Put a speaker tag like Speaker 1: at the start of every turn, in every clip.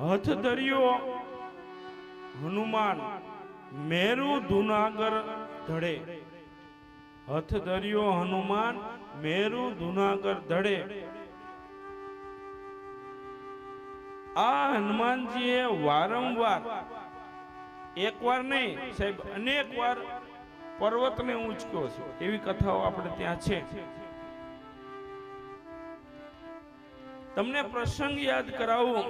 Speaker 1: હથ ધર્યો હનુમાન મેરુ ધુનાગર ધડે. હથ ધર્યો હનુમાન મેરુ ધુનાગર ધડે. આ હનુમાનજીએ વારંવાર, એકવાર નહીં, સાહેબ, અનેક વાર પર્વતને ઊંચક્યો છે. એવી કથાઓ આપણે ત્યાં છે. તમને પ્રસંગ યાદ કરાવું.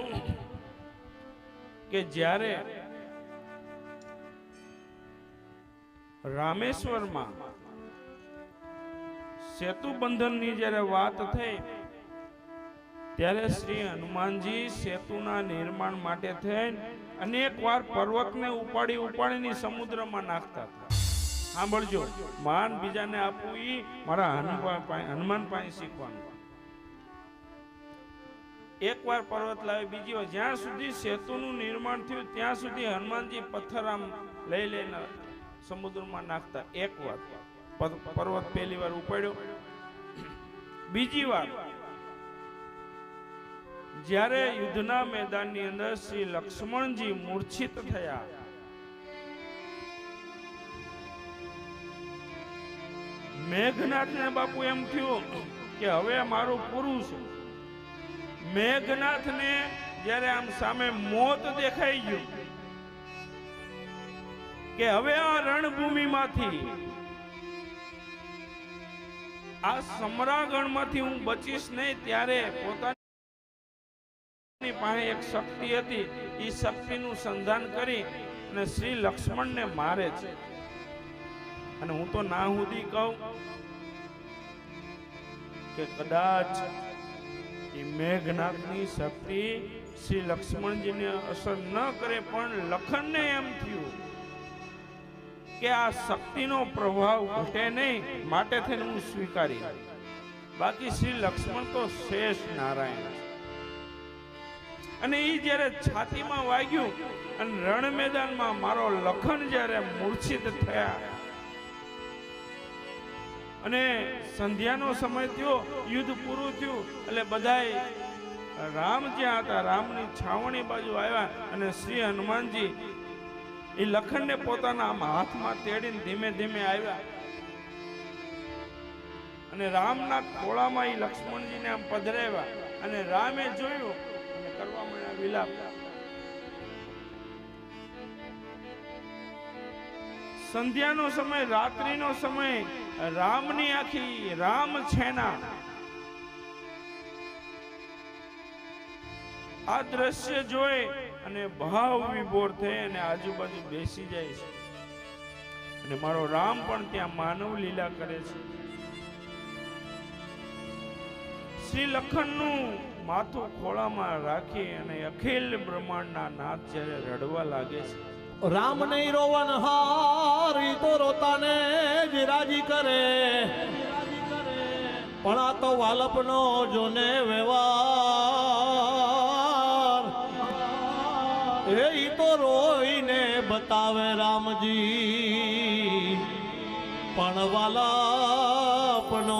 Speaker 1: કે જ્યારે રામેશ્વરમાં સેતુ બંધનની જ્યારે વાત થઈ, ત્યારે શ્રી હનુમાનજી સેતુના નિર્માણ માટે થઈને અનેક વાર પર્વતને ઉપાડી ઉપાડીને સમુદ્રમાં નાખતા હતા. સાંભળજો, માન બીજાને આપવું એ મારા હનુમાન હનુમાન પાસે શીખવાનું. એક વાર પર્વત લાવે, બીજી વાર જ્યાં સુધી સેતુનું નિર્માણ થયું, ત્યાં સુધી હનુમાનજી પથ્થર આમ લઈ લઈને સમુદ્રમાં નાખતા. એક વાર. પર્વત પહેલી વાર ઉપાડ્યો. બીજી વાર, જ્યારે યુદ્ધના મેદાનની અંદર શ્રી લક્ષ્મણજી મૂર્છિત થયા. મેઘનાથને બાપુ એમ થયું કે, હવે મારું પૂરું છે મેઘનાથને જ્યારે આમ સામે મોત દેખાઈ ગયું કે હવે આ રણભૂમિમાંથી આ સમરાગણમાંથી હું બચીશ નહીં, ત્યારે પોતાની પાસે એક શક્તિ હતી. એ શક્તિનું સંધાન કરી અને શ્રી લક્ષ્મણને મારે છે. અને હું તો ના સુધી કહું કે કદાચ એ શક્તિ શ્રી લક્ષ્મણજીને અસર ન કરે, પણ લખનને એમ થયું કે આ શક્તિનો પ્રભાવ ઘટે નહીં, માટે થઈને હું સ્વીકારી. બાકી શ્રી લક્ષ્મણ તો શેષ નારાયણ અને એ જ્યારે છાતીમાં વાગ્યું અને રણ મેદાનમાં મારો લખન જ્યારે મૂર્છિત થયા અને સંધ્યાનો સમય થયો, યુદ્ધ પૂરું થયું, એટલે બધાય રામ જ્યાં હતા, રામની છાવણી બાજુ આવ્યા અને શ્રી હનુમાનજી એ લખનને પોતાના આમ હાથમાં તેડીને ધીમે ધીમે આવ્યા. અને રામના ખોળામાં એ લક્ષ્મણજીને આમ પધરાવ્યા અને રામે જોયું અને કરવા માંડ્યા વિલાપ. સંધ્યાનો સમય, રાત્રિનો સમય, રામની આખી, રામ છેના. આ દ્રશ્ય જોઈ અને ભાવ વિભોર થઈ અને આજુબાજુ બેસી જાય છે. અને મારો રામ પણ ત્યાં માનવ લીલા કરે છે. શ્રી લખનનું માથું ખોળામાં રાખી અને અખિલ બ્રહ્માંડના નાથ જ્યારે રડવા લાગે છે
Speaker 2: રામ નહીં રોવન હારી તો રોતાને જ રાજી કરે. પણ આ તો વાલપનો જોને વ્યવહાર. એ તો રોઈને બતાવે રામજી. પણ વાલપનો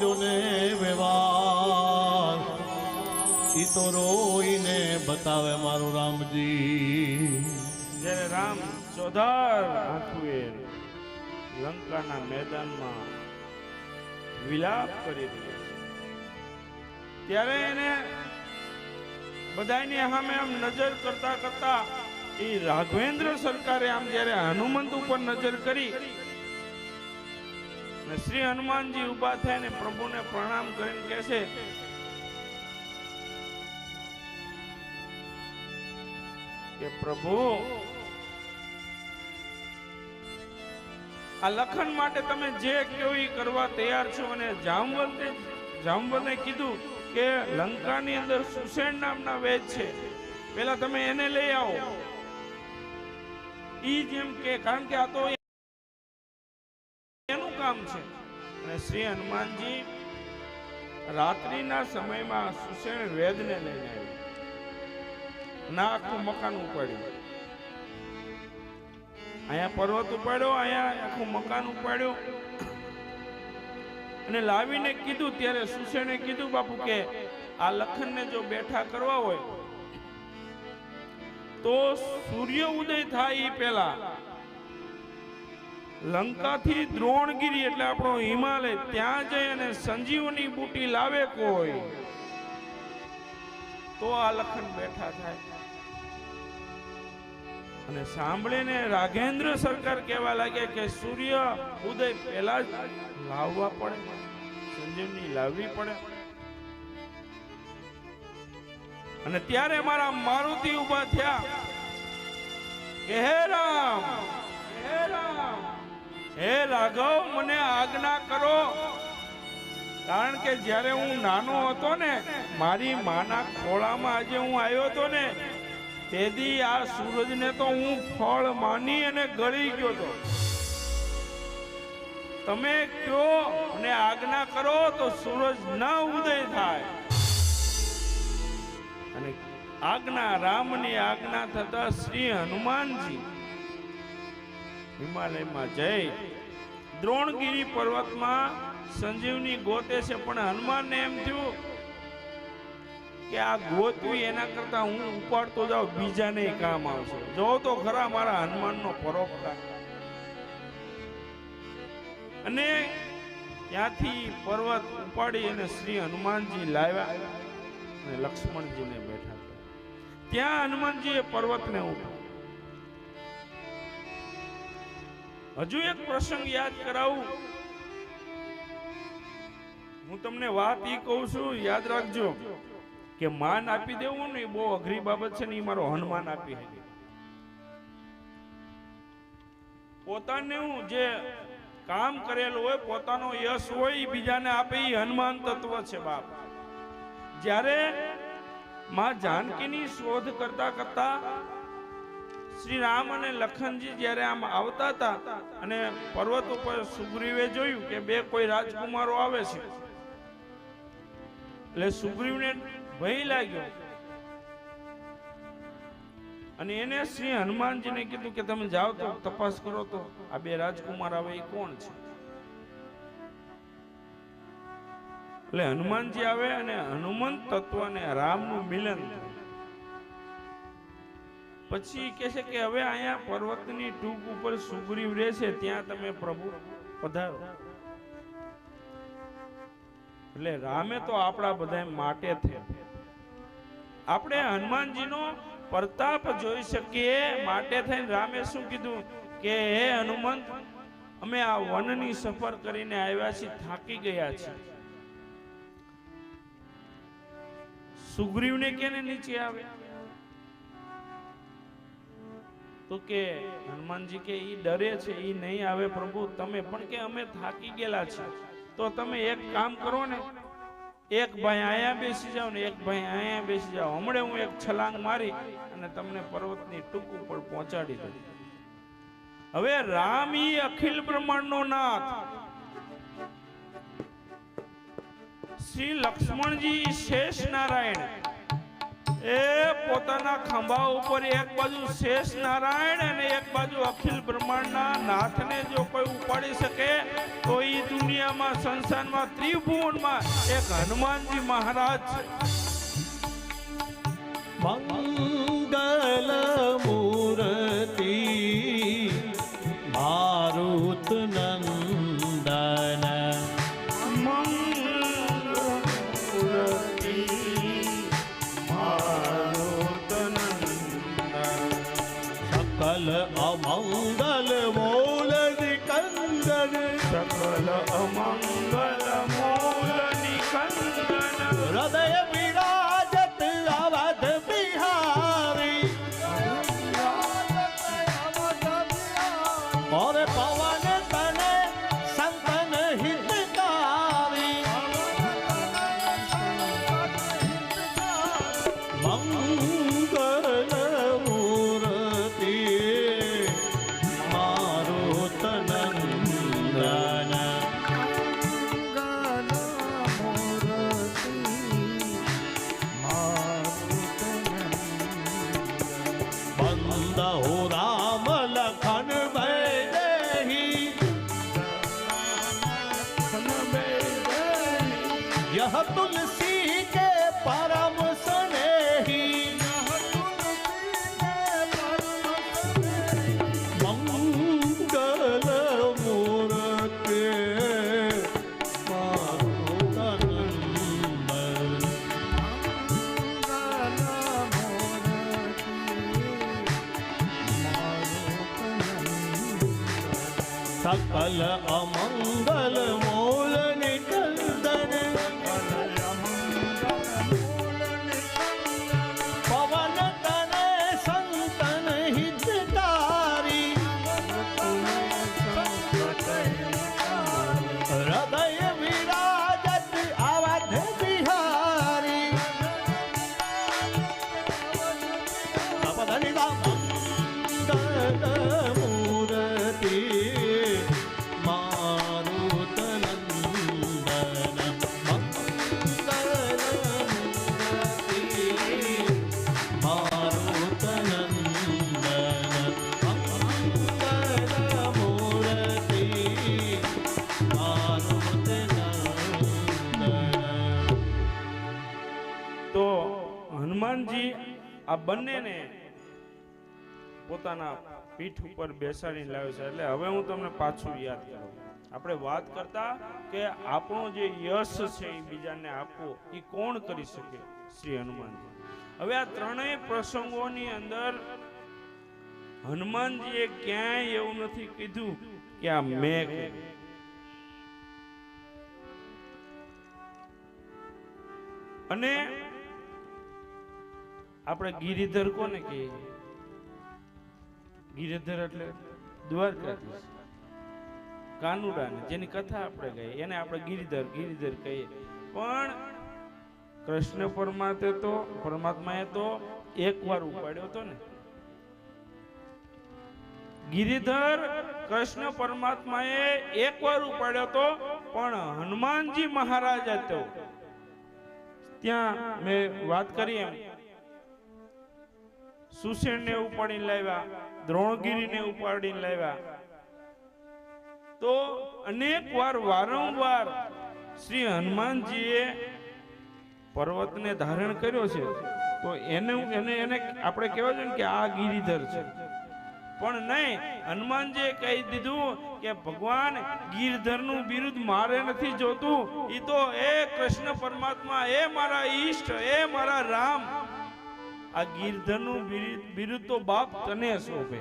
Speaker 2: જોને વ્યવહાર. એ તો રોઈને બતાવે મારું રામજી.
Speaker 1: જ્યારે રામ ચોધાર આંખુએ લંકાના મેદાનમાં વિલાપ કરી દીધો. છે ત્યારે એને બધાની સામે આમ નજર કરતા કરતા એ રાઘવેન્દ્ર સરકારે આમ જ્યારે હનુમંત ઉપર નજર કરી અને શ્રી હનુમાનજી ઊભા થઈને પ્રભુને પ્રણામ કરીને કહે છે કે પ્રભુ આ લખન માટે તમે જે કહો એ કરવા તૈયાર છો અને જામવંતે જામવંતે કીધું કે લંકાની અંદર સુસેન નામના વેદ છે. પેલા તમે એને લઈ આવો. ઈ જેમ કે, કારણ કે આ તો એનું કામ છે. અને શ્રી હનુમાનજી રાત્રિના સમયમાં સુસેન વેદને લઈને આવ્યો. ના આખું મકાન ઉપાડ્યું. અહીંયા પર્વત ઉપાડ્યો, અહીંયા આખું મકાન ઉપાડ્યું. અને લાવીને કીધું, ત્યારે સુષેણે કીધું, બાપુ, કે આ લખનને જો બેઠા કરવા હોય, તો સૂર્ય ઉદય થાય એ પહેલા. લંકાથી દ્રોણગીરી, એટલે આપણો હિમાલય, ત્યાં જઈ અને સંજીવની બુટી લાવે કોઈ, તો આ લખન બેઠા થાય. અને સાંભળીને રાઘેન્દ્ર સરકાર કહેવા લાગ્યા કે સૂર્ય ઉદય પહેલા જ લાવવા પડે, સંજીવની લાવવી પડે. અને ત્યારે મારા મારુતિ ઊભા થયા. કે હે રામ હે રામ, હે રાઘવ, મને આજ્ઞા કરો. કારણ કે જ્યારે હું નાનો હતો ને, મારી માના ખોળામાં આજે હું આવ્યો હતો ને તેથી આ સૂરજને તો હું ફળ માની અને ગળી ગયો હતો તમે કયો અને આજ્ઞા કરો તો સૂરજ ના ઉદય થાય. અને આજ્ઞા, રામની આજ્ઞા થતા શ્રી હનુમાનજી હિમાલયમાં જઈ દ્રોણગીરી પર્વતમાં સંજીવની ગોતે છે. પણ હનુમાનને એમ થયું કે આ ગોતવી એના કરતા હું ઉપાડતો જાઉં, બીજાને કામ આવશે. જો તો ખરા મારા હનુમાનનો પરોપકાર. અને ત્યાંથી પર્વત ઉપાડી અને શ્રી હનુમાનજી લાવ્યા અને લક્ષ્મણજીને બેઠા ત્યાં હનુમાનજીએ પર્વતને ઉઠો હજુ એક પ્રસંગ યાદ કરાવું. હું તમને વાત ઈ કહું છું, યાદ રાખજો. કે માન આપી દેવું ને એ બહુ અઘરી બાબત છે ને એ મારો હનુમાન આપી શકે. પોતાનું જે કામ કરેલું હોય, પોતાનો યશ હોય, એ બીજાને આપે, એ હનુમાન તત્વ છે બાપ. જ્યારે માં જાનકીની શોધ કરતા કરતા શ્રી રામ અને લખનજી જ્યારે આમ આવતા હતા અને પર્વત ઉપર સુગ્રીવે જોયું કે બે કોઈ રાજકુમારો આવે છે. એટલે સુગ્રીવને ભય લાગ્યો. અને એને શ્રી હનુમાનજીને કીધું કે તમે જાઓ તો તપાસ કરો તો આ બે રાજકુમાર આવે એ કોણ છે? એટલે હનુમાનજી આવે અને હનુમંત તત્વ અને રામનું મિલન પછી કે છે કે હવે અહીંયા પર્વતની ટૂંક ઉપર સુગ્રીવ રહે છે, ત્યાં તમે પ્રભુ પધારો. એટલે રામે તો આપણા બધા માટે થયા. આપણે હનુમાનજીનો પ્રતાપ જોઈ શકીએ. માટે થઈને રામે શું કીધું કે, હે હનુમંત, અમે આ વનની સફર કરીને આવ્યા છીએ, થાકી ગયા છીએ. સુગ્રીવને કેને નીચે આવે? તો કે, હનુમાનજી કે, ઈ ડરે છે, ઈ નહીં આવે પ્રભુ, તમે પણ કે અમે થાકી ગયેલા છીએ. તો તમે એક કામ કરો ને એક ભાઈ અહીંયા બેસી જાઓ ને એક ભાઈ અહીંયા બેસી જાઓ. હમણે હું એક છલાંગ મારી અને તમને પર્વતની ટૂંક ઉપર પહોંચાડી દઉં. હવે રામ ઈ અખિલ બ્રહ્માંડનો નાથ. શ્રી લક્ષ્મણજી શેષ નારાયણ. એ પોતાના ખંભા ઉપર એક બાજુ શેષ નારાયણ અને એક બાજુ અખિલ બ્રહ્માંડના નાથને જો કોઈ ઉપાડી શકે તો એ દુનિયામાં સંસારમાં ત્રિભુવનમાં એક હનુમાનજી મહારાજ છે
Speaker 2: મંગલ મૂર્તિ મારુત નંદન
Speaker 1: મંગળમૂર્તિ મારુતનંદન.
Speaker 2: સકલ અમંગલ મોલ કંદન
Speaker 1: સકલ અમંગલ మంగళ అమంగళ બંનેને પોતાના પીઠ ઉપર બેસાડી લાવે છે. એટલે હવે હું તમને પાછું યાદ કરું. આપણે વાત કરતા કે આપણો જે યશ છે એ બીજાને આપવો એ કોણ કરી શકે? શ્રી હનુમાનજી. હવે આ ત્રણેય પ્રસંગોની અંદર હનુમાનજીએ ક્યાંય એવું નથી કીધું કે આ મેં. અને આપણે ગિરિધર કોને કહીએ? ગિરિધર એટલે દ્વારકાધીશ. કાનુડાને, જેની કથા આપણે કહીએ એને આપણે ગિરિધર ગિરિધર કહીએ. પણ કૃષ્ણ પરમાત્મા તો, પરમાત્માએ તો એક વાર ઉપાડ્યો હતો ને. ગિરિધર કૃષ્ણ પરમાત્માએ એક વાર ઉપાડ્યો હતો, પણ હનુમાનજી મહારાજ હતો. ત્યાં મેં વાત કરી એમ. સુષેણને ઉપાડીને લાવ્યા, દ્રોણગીરીને ઉપાડીને લાવ્યા. તો અનેક વાર વારંવાર શ્રી હનુમાનજીએ પર્વતને ધારણ કર્યો છે. તો એને એને એને આપણે કહેવાય જોઈએ કે આ ગિરિધર છે. પણ નહીં, હનુમાનજીએ કહી દીધું કે ભગવાન, ગિરધરનું બિરુદ મારે નથી જોતું. એ તો, એ કૃષ્ણ પરમાત્મા, એ મારા ઈષ્ટ, એ મારા રામ આ ગિરધરનું બિરુદ તો બાપ તને શોભે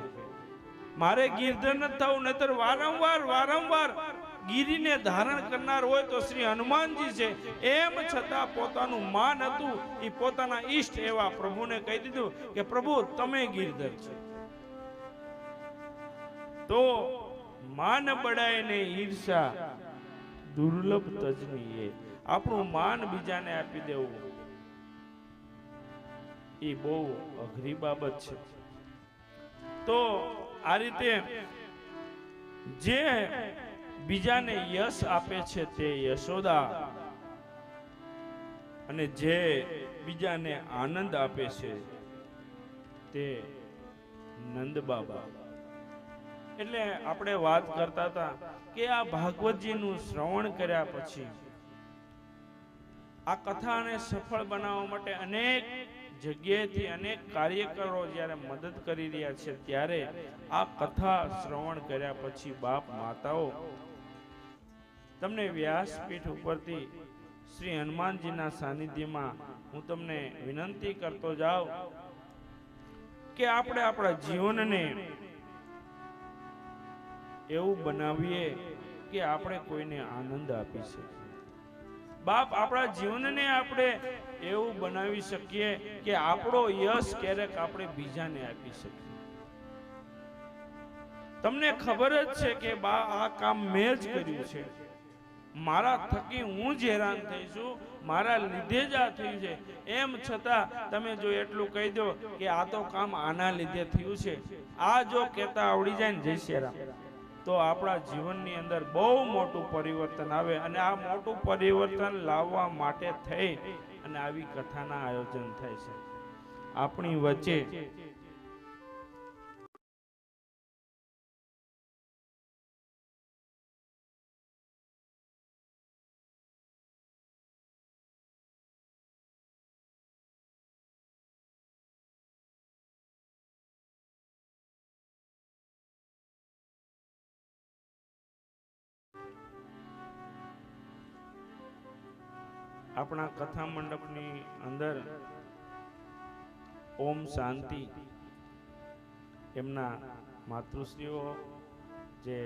Speaker 1: મારે ગિરધર ન થવું, નહીતર વારંવાર વારંવાર ગીરીને ધારણ કરનાર હોય તો શ્રી હનુમાનજી છે. એમ છતાં પોતાનું માન હતું એ પોતાના ઈષ્ટ એવા પ્રભુને કહી દીધું કે, પ્રભુ, તમે ગિરધર છો. તો માન બડાય ને ઈર્ષા દુર્લભ તજની એ આપણું માન બીજાને આપી દેવું એ બહુ અઘરી બાબત છે. તો આ રીતે જે બીજાને યશ આપે છે તે યશોદા અને જે બીજાને આનંદ આપે છે તે નંદ બાબા એટલે આપણે વાત કરતા હતા કે આ ભાગવતજીનું શ્રવણ કર્યા પછી આ કથાને સફળ બનાવવા માટે અનેક જગ્યાએથી અનેક કાર્યકરો જ્યારે મદદ કરી રહ્યા છે, ત્યારે આ કથા શ્રવણ કર્યા પછી બાપ માતાઓ તમને વ્યાસપીઠ ઉપરથી શ્રી હનુમાનજીના સાનિધ્યમાં હું તમને વિનંતી કરતો જાઉં કે આપણે આપણા જીવનને એવું બનાવીએ કે આપણે કોઈને આનંદ આપી શકીએ. બાપ આપણા જીવનને આપણે એવું બનાવી શકીએ કે આપણો યશ ક્યારેક આપણે બીજાને આપી શકીએ. તમને ખબર જ છે કે બા, આ કામ મેં જ કર્યું છે. મારા થકી હું જ હેરાન થઈ છું, મારા લીધે જ આ થયું છે. એમ છતાં તમે જો એટલું કહી દો કે આ તો કામ આના લીધે થયું છે. આ જો કહેતા આવડી જાય ને જય શ્રી રામ. તો આપણા જીવનની અંદર બહુ મોટું પરિવર્તન આવે અને આ મોટું પરિવર્તન લાવવા માટે થઈ અને આવી કથાના આયોજન થાય છે. આપણી વચ્ચે આપણા કથા મંડપની અંદર ઓમ શાંતિ. એમના માતૃશ્રીઓ જે